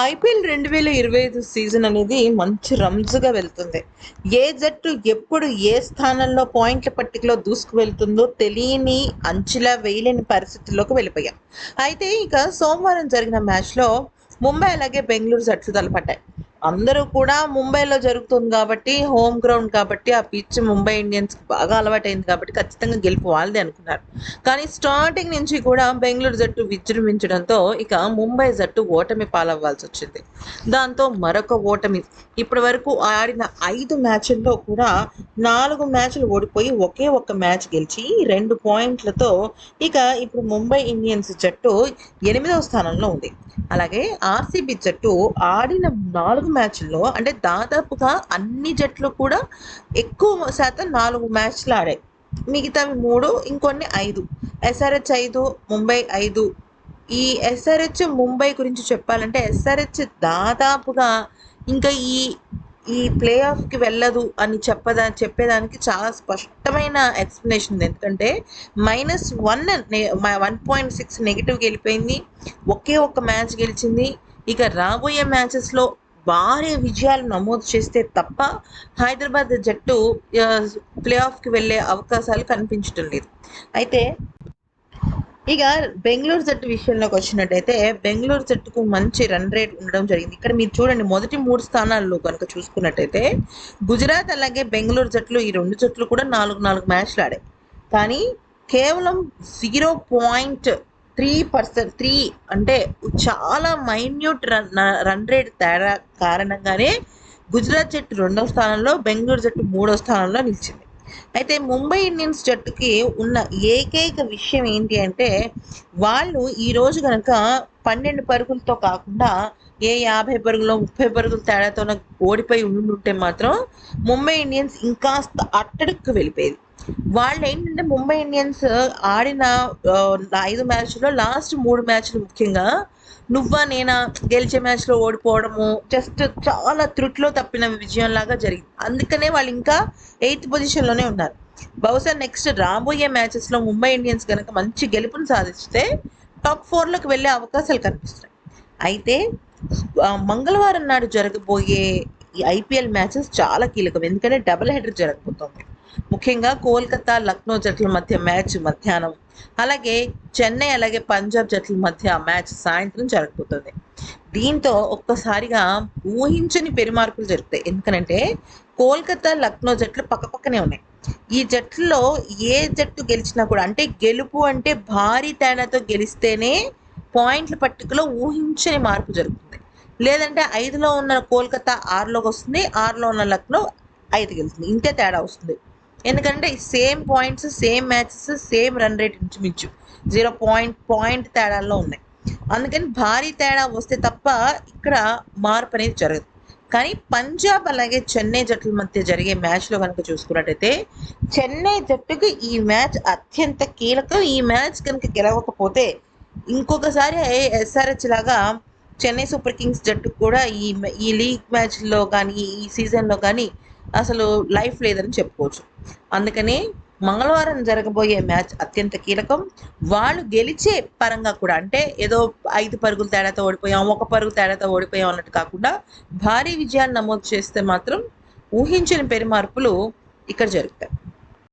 IPL రెండు వేల ఇరవై ఐదు సీజన్ అనేది మంచి రంజుగా వెళ్తుంది. ఏ జట్టు ఎప్పుడు ఏ స్థానంలో పాయింట్ల పట్టికలో దూసుకు వెళ్తుందో తెలియని అంచులా వేయలేని పరిస్థితుల్లోకి వెళ్ళిపోయాం. అయితే ఇక సోమవారం జరిగిన మ్యాచ్లో ముంబై అలాగే బెంగళూరు జట్లు తలపడ్డాయి అందరూ కూడా ముంబైలో జరుగుతుంది కాబట్టి హోమ్ గ్రౌండ్ కాబట్టి ఆ పిచ్ ముంబై ఇండియన్స్కి బాగా అలవాటైంది కాబట్టి ఖచ్చితంగా గెలుపు వాళ్ళదే అనుకున్నారు. కానీ స్టార్టింగ్ నుంచి కూడా బెంగళూరు జట్టు విజృంభించడంతో ఇక ముంబై జట్టు ఓటమి పాలవ్వాల్సి వచ్చింది. దాంతో మరొక ఓటమి. ఇప్పటి వరకు ఆడిన ఐదు మ్యాచ్ల్లో కూడా నాలుగు మ్యాచ్లు ఓడిపోయి ఒకే ఒక్క మ్యాచ్ గెలిచి రెండు పాయింట్లతో ఇక ఇప్పుడు ముంబై ఇండియన్స్ జట్టు ఎనిమిదవ స్థానంలో ఉంది. అలాగే ఆర్సీబీ జట్టు ఆడిన నాలుగు మ్యాచ్ల్లో అంటే దాదాపుగా అన్ని జట్లు కూడా ఎక్కువ శాతం నాలుగు మ్యాచ్లు ఆడాయి. మిగతావి మూడు ఇంకొన్ని ఐదు. ఎస్ఆర్హెచ్ ఐదు ముంబై ఐదు. ఈ ఎస్ఆర్హెచ్ ముంబై గురించి చెప్పాలంటే ఎస్ఆర్హెచ్ దాదాపుగా ఇంకా ఈ ఈ ప్లే ఆఫ్కి వెళ్ళదు అని చెప్పదా చెప్పేదానికి చాలా స్పష్టమైన ఎక్స్ప్లెనేషన్ ఉంది. ఎందుకంటే minus one one point six నెగిటివ్కి వెళ్ళిపోయింది. ఒకే ఒక్క మ్యాచ్ గెలిచింది. ఇక రాబోయే మ్యాచెస్లో భారీ విజయాలు నమోదు చేస్తే తప్ప హైదరాబాద్ జట్టు ప్లే ఆఫ్కి వెళ్ళే అవకాశాలు కనిపించడం లేదు. అయితే ఇక బెంగళూరు జట్టు విషయంలోకి వచ్చినట్టయితే బెంగళూరు జట్టుకు మంచి రన్ రేట్ ఉండడం జరిగింది. ఇక్కడ మీరు చూడండి మొదటి మూడు స్థానాల్లో కనుక చూసుకున్నట్టయితే గుజరాత్ అలాగే బెంగళూరు జట్లు ఈ రెండు జట్లు కూడా నాలుగు నాలుగు మ్యాచ్లు ఆడాయి. కానీ కేవలం zero point three percent three అంటే చాలా మైన్యూట్ రన్ రన్ రేట్ తేడా కారణంగానే గుజరాత్ జట్టు రెండవ స్థానంలో బెంగళూరు జట్టు మూడో స్థానంలో నిలిచింది. అయితే ముంబై ఇండియన్స్ జట్టుకి ఉన్న ఏకైక విషయం ఏంటి అంటే వాళ్ళు ఈరోజు కనుక పన్నెండు పరుగులతో కాకుండా ఏ యాభై పరుగులో ముప్పై పరుగుల తేడాతో ఓడిపోయి ఉండుంటే మాత్రం ముంబై ఇండియన్స్ ఇంకాస్త అట్టడుక్కు వెళ్ళిపోయేది. వాళ్ళు ఏంటంటే ముంబై ఇండియన్స్ ఆడిన ఐదు మ్యాచ్లో లాస్ట్ మూడు మ్యాచ్లు ముఖ్యంగా నువ్వా నేనా గెలిచే మ్యాచ్లో ఓడిపోవడము? జస్ట్ చాలా త్రుట్లో తప్పిన విజయం లాగా జరిగింది. అందుకనే వాళ్ళు ఇంకా ఎయిత్ పొజిషన్లోనే ఉన్నారు. బహుశా నెక్స్ట్ రాబోయే మ్యాచెస్లో ముంబై ఇండియన్స్ కనుక మంచి గెలుపును సాధిస్తే టాప్ ఫోర్లోకి వెళ్ళే అవకాశాలు కనిపిస్తాయి అయితే మంగళవారం నాడు జరగబోయే ఈ ఐపీఎల్ మ్యాచెస్ చాలా కీలకం. ఎందుకంటే డబుల్ హెడర్ జరగబోతోంది. ముఖ్యంగా కోల్కతా లక్నో జట్ల మధ్య మ్యాచ్ మధ్యాహ్నం. అలాగే చెన్నై అలాగే పంజాబ్ జట్ల మధ్య మ్యాచ్ సాయంత్రం జరగబోతుంది. దీంతో ఒక్కసారిగా ఊహించని పెరుమార్పులు జరుగుతాయి. ఎందుకనంటే కోల్కతా లక్నో జట్లు పక్కపక్కనే ఉన్నాయి. ఈ జట్లలో ఏ జట్టు గెలిచినా కూడా అంటే గెలుపు అంటే భారీ తేడాతో గెలిస్తేనే పాయింట్ల పట్టికలో ఊహించని మార్పు జరుగుతుంది. లేదంటే ఐదులో ఉన్న కోల్కతా ఆరులోకి వస్తుంది ఆరులో ఉన్న లక్నో ఐదు గెలుస్తుంది ఇంతే తేడా వస్తుంది. ఎందుకంటే same points same matches same run rate ఇంచుమించు. జీరో పాయింట్ పాయింట్ తేడాల్లో ఉన్నాయి. అందుకని భారీ తేడా వస్తే తప్ప ఇక్కడ మార్పు అనేది జరగదు. కానీ పంజాబ్ అలాగే చెన్నై జట్ల మధ్య జరిగే మ్యాచ్లో కనుక చూసుకున్నట్టయితే చెన్నై జట్టుకు ఈ మ్యాచ్ అత్యంత కీలకం. ఈ మ్యాచ్ కనుక గెలవకపోతే ఇంకొకసారి ఎస్ఆర్హెచ్ లాగా చెన్నై సూపర్ కింగ్స్ జట్టు కూడా ఈ ఈ లీగ్ మ్యాచ్లో కానీ ఈ సీజన్లో కానీ అసలు లైఫ్ లేదని చెప్పుకోవచ్చు. అందుకని మంగళవారం జరగబోయే మ్యాచ్ అత్యంత కీలకం. వాళ్ళు గెలిచే పరంగా కూడా అంటే ఏదో ఐదు పరుగుల తేడాతో ఓడిపోయాం ఒక పరుగు తేడాతో ఓడిపోయాం అన్నట్టు కాకుండా భారీ విజయాన్ని నమోదు చేస్తే మాత్రం ఊహించని పెరుమార్పులు ఇక్కడ జరుగుతాయి.